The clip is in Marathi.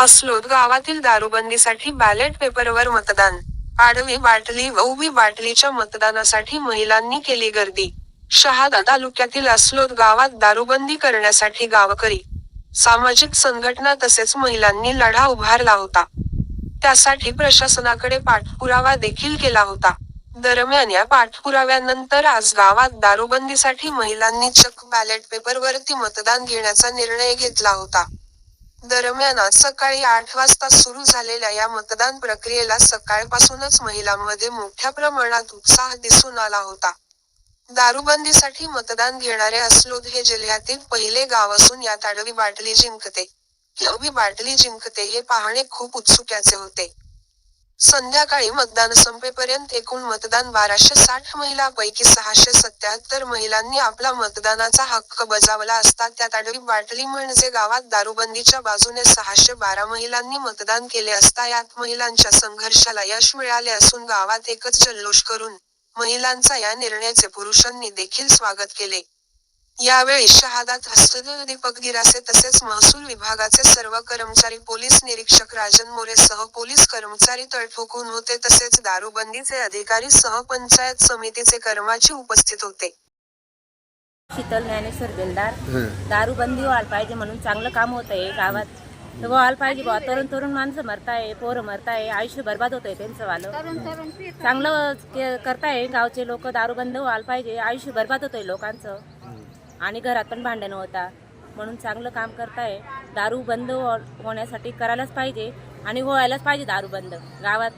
असलोत गावातील दारूबंदीसाठी बॅलेट पेपरवर मतदान. आडवी बाटली व उभी बाटलीच्या मतदानासाठी महिलांनी केली गर्दी. शहादा तालुक्यातील अस्लोद गावात दारूबंदी करण्यासाठी गावकरी. सामाजिक संघटना तसेच महिलांनी लढा उभारला होता. त्यासाठी प्रशासनाकडे पाठपुरावा देखील केला होता. दरम्यान या पाठपुराव्यानंतर आज गावात दारूबंदीसाठी महिलांनी चक बॅलेट पेपरवरती मतदान घेण्याचा निर्णय घेतला होता. दरम्यान आज सकाळी आठ वाजता सुरू झालेल्या या मतदान प्रक्रियेला सकाळपासूनच महिलांमध्ये मोठ्या प्रमाणात उत्साह दिसून आला होता. दारूबंदीसाठी मतदान घेणारे असलोद हे जिल्ह्यातील पहिले गाव असून यात आडवी बाटली जिंकते. बाटली जिंकते हे पाहणे खूप उत्सुक्याचे होते. संध्याकाळी मतदान संपेपर्यंत एकूण मतदान बाराशे साठ महिलांपैकी सहाशे सत्याहत्तर महिलांनी आपला मतदानाचा हक्क बजावला असता त्यात आडवी बाटली म्हणजे गावात दारूबंदीच्या बाजूने सहाशे बारा महिलांनी मतदान केले असता यात महिलांच्या संघर्षाला यश मिळाले असून गावात एकच जल्लोष करून महिलांचा या निर्णयाचे पुरुषांनी देखील स्वागत केले. यावेळी शहादात हस्तदूत दीपक गिरासे तसेच महसूल विभागाचे सर्व कर्मचारी पोलीस निरीक्षक राजन मोरे सह पोलीस कर्मचारी तळठोकून होते. तसेच दारूबंदीचे अधिकारी सह पंचायत समितीचे कर्मचारी उपस्थित होते. शीतल ज्ञानेश्वर बेलदार. दारूबंदी व्हायला पाहिजे म्हणून चांगलं काम होत आहे गावात. तर व्हायला पाहिजे बुवा. तरुण तरुण माणसं मरताय पोरं मरताय आयुष्य बरबाद होत आहे त्यांचं वालं. चांगलं के- करताय गावचे लोक. दारूबंद व्हायला पाहिजे. आयुष्य बरबाद होत आहे लोकांचं. आणि घरात पण भांडणं होता. म्हणून चांगलं काम करताय. दारू बंद हो- होण्यासाठी करायलाच पाहिजे आणि व्हायलाच पाहिजे दारू बंद. गावात